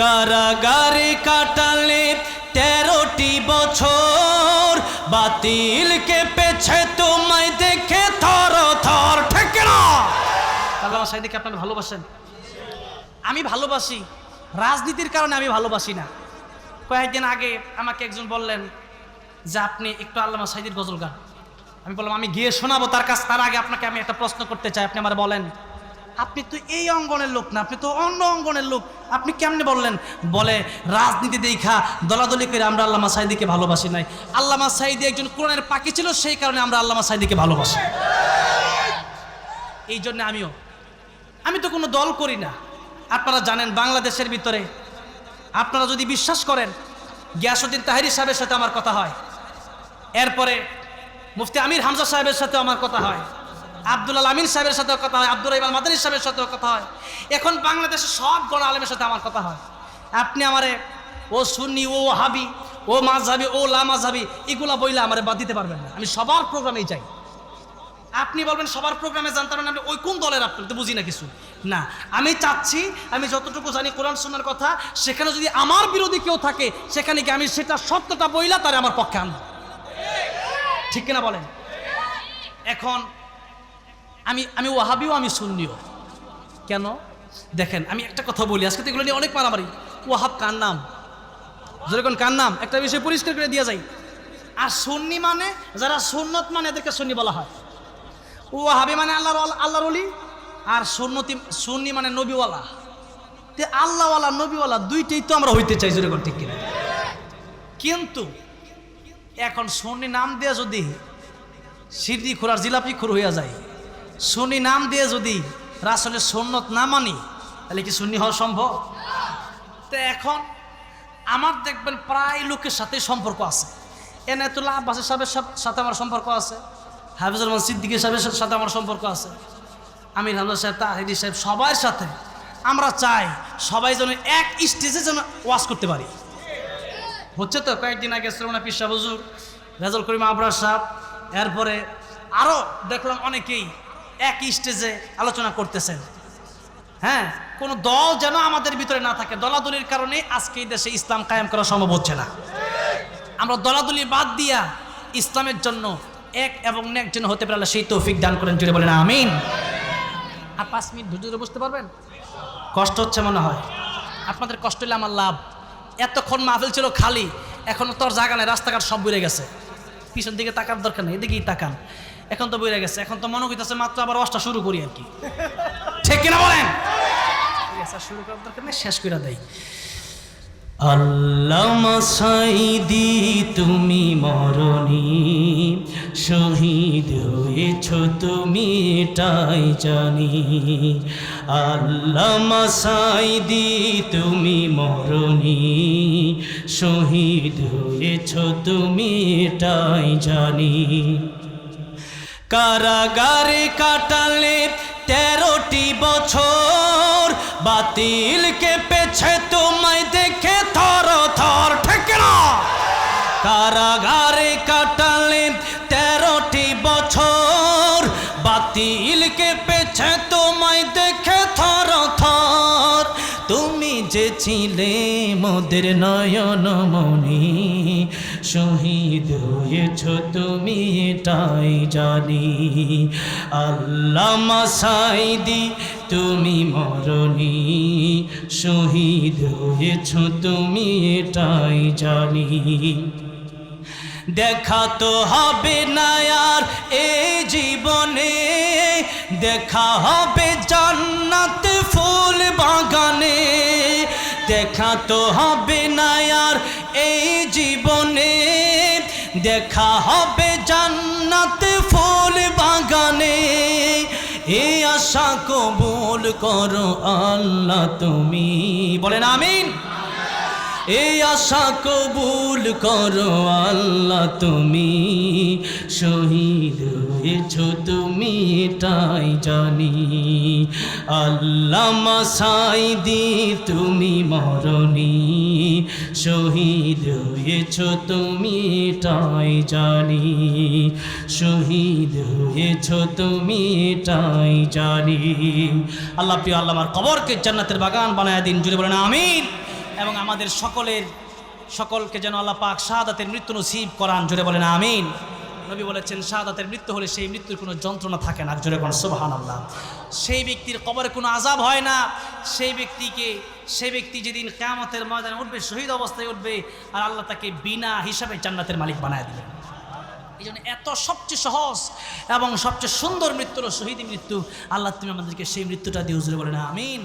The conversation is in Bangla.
কারাগারে কাটালে তেরোটি বছর। বাতিলকে পেছে তোমায় দেখে থর থর ঠিক না আল্লাহ সাইদিকে আপনারা ভালোবাসেন? আমি ভালোবাসি। রাজনীতির কারণে আমি ভালোবাসি না। কয়েকদিন আগে আমাকে একজন বললেন যে আপনি একটু আল্লামা সাইদির গজল গান। আমি বললাম, আমি গিয়ে শোনাবো তার কাছ, তার আগে আপনাকে আমি একটা প্রশ্ন করতে চাই। আপনি আমার বলেন আপনি তো এই অঙ্গনের লোক না, আপনি তো অন্য অঙ্গনের লোক। আপনি কেমনে বললেন? বলে, রাজনীতি দেখা, দলাদলি করে আমরা আল্লামা সাইদিকে ভালোবাসি নাই। আল্লামা সাইদি একজন কোরআনের পাখি ছিল, সেই কারণে আমরা আল্লামা সাইদিকে ভালোবাসি। এই জন্য আমিও। আমি তো কোনো দল করি না। আপনারা জানেন বাংলাদেশের ভিতরে, আপনারা যদি বিশ্বাস করেন গিয়াসুদ্দিন তাহিরি সাহেবের সাথে আমার কথা হয়। এরপরে মুফতি আমির হামজা সাহেবের সাথে আমার কথা হয়। আব্দুল আমিন সাহেবের সাথেও কথা হয় আব্দুল রহিমান মাদানী সাহেবের সাথেও কথা হয়। এখন বাংলাদেশের সব গণ আলমের সাথে আমার কথা হয়। আপনি আমারে, ও সুন্নি, ও হাবি ও মাঝহাবি ও লা মাঝহাবি এগুলা বইলে আমারে বাদ দিতে পারবেন না। আমি সবার প্রোগ্রামেই যাই আপনি বলবেন সবার প্রোগ্রামে জানতে পারেন আপনি ওই কোন দলের আপনি? তো বুঝি না কিছু। না, আমি চাচ্ছি, আমি যতটুকু জানি কোরআন শোনার কথা, সেখানে যদি আমার বিরোধী কেউ থাকে, সেখানে কি আমি সেটা সত্যটা বইলা তারে আমার পক্ষে আনব। ঠিক কিনা বলেন? এখন আমি আমি ওয়াহাবিও, আমি সুন্নিও। কেন? দেখেন, আমি একটা কথা বলি, আজকে তো এগুলো নিয়ে অনেক মারামারি। ওয়াহাব কার নাম? যেরকম কার নাম? একটা বিষয় পরিষ্কার করে দিয়ে যাই। আর সুন্নি মানে যারা সুন্নত মানে এদেরকে সুন্নি বলা হয়। ওয়াহাবি মানে আল্লাহর আল্লাহর অলি আর সুন্নতি, সুন্নি মানে নবীওয়ালা। তে আল্লাহওয়ালা, নবীওয়ালা দুইটাই তো আমরা হইতে চাই যেরকম ঠিক কিনা? কিন্তু এখন সুন্নি নাম দিয়ে যদি সিদ্ধি খোরার জিলাপি খুর হইয়া যায় সুন্নি নাম দিয়ে যদি রাসলের সুন্নত না মানি, তাহলে কি সুন্নি হওয়া সম্ভব? তো এখন আমার দেখবেন প্রায় লোকের সাথে সম্পর্ক আছে। এনায়তুল্লাহ আব্বাসের সাহেবের সাথ- আমার সম্পর্ক আছে। হাফিজুর রহমান সিদ্দিকের সাহেবের সাথে আমার সম্পর্ক আছে। আমির হামজা সাহেব তাহিদি সাহেব, সবার সাথে আমরা চাই সবাই যেন এক স্টেজে যেন ওয়াশ করতে পারি। হচ্ছে তো কয়েকদিন আগে শ্রমণা পিসা হুজুর রেজল করিম আবরার সাহেব, এরপরে আরও দেখলাম অনেকেই এক স্টেজে আলোচনা করতেছেন। হ্যাঁ কোনো দল যেন আমাদের ভিতরে না থাকে, দলাদলির কারণে আজকে এই দেশে ইসলাম কায়েম করা সম্ভব হচ্ছে না। আমরা দলাদলি বাদ দিয়া ইসলামের জন্য এক এবং নেক যেন হতে পারলে সেই তৌফিক দান করেন জুড়ে বলেন আমিন। আর পাঁচ মিনিট ধৈর্য ধরে বুঝতে পারবেন? কষ্ট হচ্ছে মনে হয়। আপনাদের কষ্ট হলে আমার লাভ। এতক্ষণ মাহফিল ছিল খালি, এখনও তোর জায়গা নেই, রাস্তাঘাট সব বেড়ে গেছে। পিছন দিকে তাকার দরকার নেই, এদিকেই তাকান। এখন তো বেড়ে গেছে, এখন তো মনে হইতেছে মাত্র আবার অষ্টা শুরু করি আর কি। ঠিক কিনা বলেন? শুরু করার দরকার শেষ করে দেয় সাইদি তুমি মরণি, শহীদ হয়েছ তুমি এটাই জানি। আল্লামা সাইদি তুমি মরণি, শহীদ হয়েছ তুমি এটাই জানি। কারাগারে কাটালে তেরোটি বছর। বাতিলকে পেছে তোমায় দেখে থর থর ঠিক না কারাগারে ছিলে মোদের নয়ন মনি শহীদ হয়েছ তুমি এটাই জানি। আল্লামা সাইদি তুমি মরণি। শহীদ হয়েছ তুমি এটাই জানি। দেখা তো হবে না আর এই জীবনে। দেখা হবে দেখা তো হবে না আর এই জীবনে। দেখা হবে জান্নাত ফুল বাগানে। এ আশা কবুল করো আল্লাহ তুমি। বলেন আমিন। এই আশা কবুল করো আল্লাহ, তুমি শহীদ হয়েছ, তুমি এটাই জানি। আল্লাহ মাসাইদি তুমি মরণি, শহীদ হয়েছ, তুমি এটাই জানি। শহীদ হয়েছ, তুমি এটাই জানি। আল্লাহ প্রিয়, আল্লাহ আমার কবরকে জান্নাতের বাগান বানায় দিন, জুড়ে বলেন, আমিন। এবং আমাদের সকলের সকলকে যেন আল্লাহ পাক শাহাদাতের মৃত্যু নসিব করান। জোরে বলেন আমিন। নবী বলেছেন, শাহাদাতের মৃত্যু হলে সেই মৃত্যুর কোনো যন্ত্রণা থাকে না। জোরে বলেন সুবাহান আল্লাহ সেই ব্যক্তির কবরে কোনো আজাব হয় না। সেই ব্যক্তিকে সেই ব্যক্তি যেদিন কেয়ামতের ময়দানে উঠবে, শহীদ অবস্থায় উঠবে, আর আল্লাহ তাকে বিনা হিসাবে জান্নাতের মালিক বানায় দিবেন। এই জন্য এত সবচেয়ে সহজ এবং সবচেয়ে সুন্দর মৃত্যু হলো শহীদ মৃত্যু। আল্লাহ তুমি আমাদেরকে সেই মৃত্যুটা দিয়ে বলে না আমিন।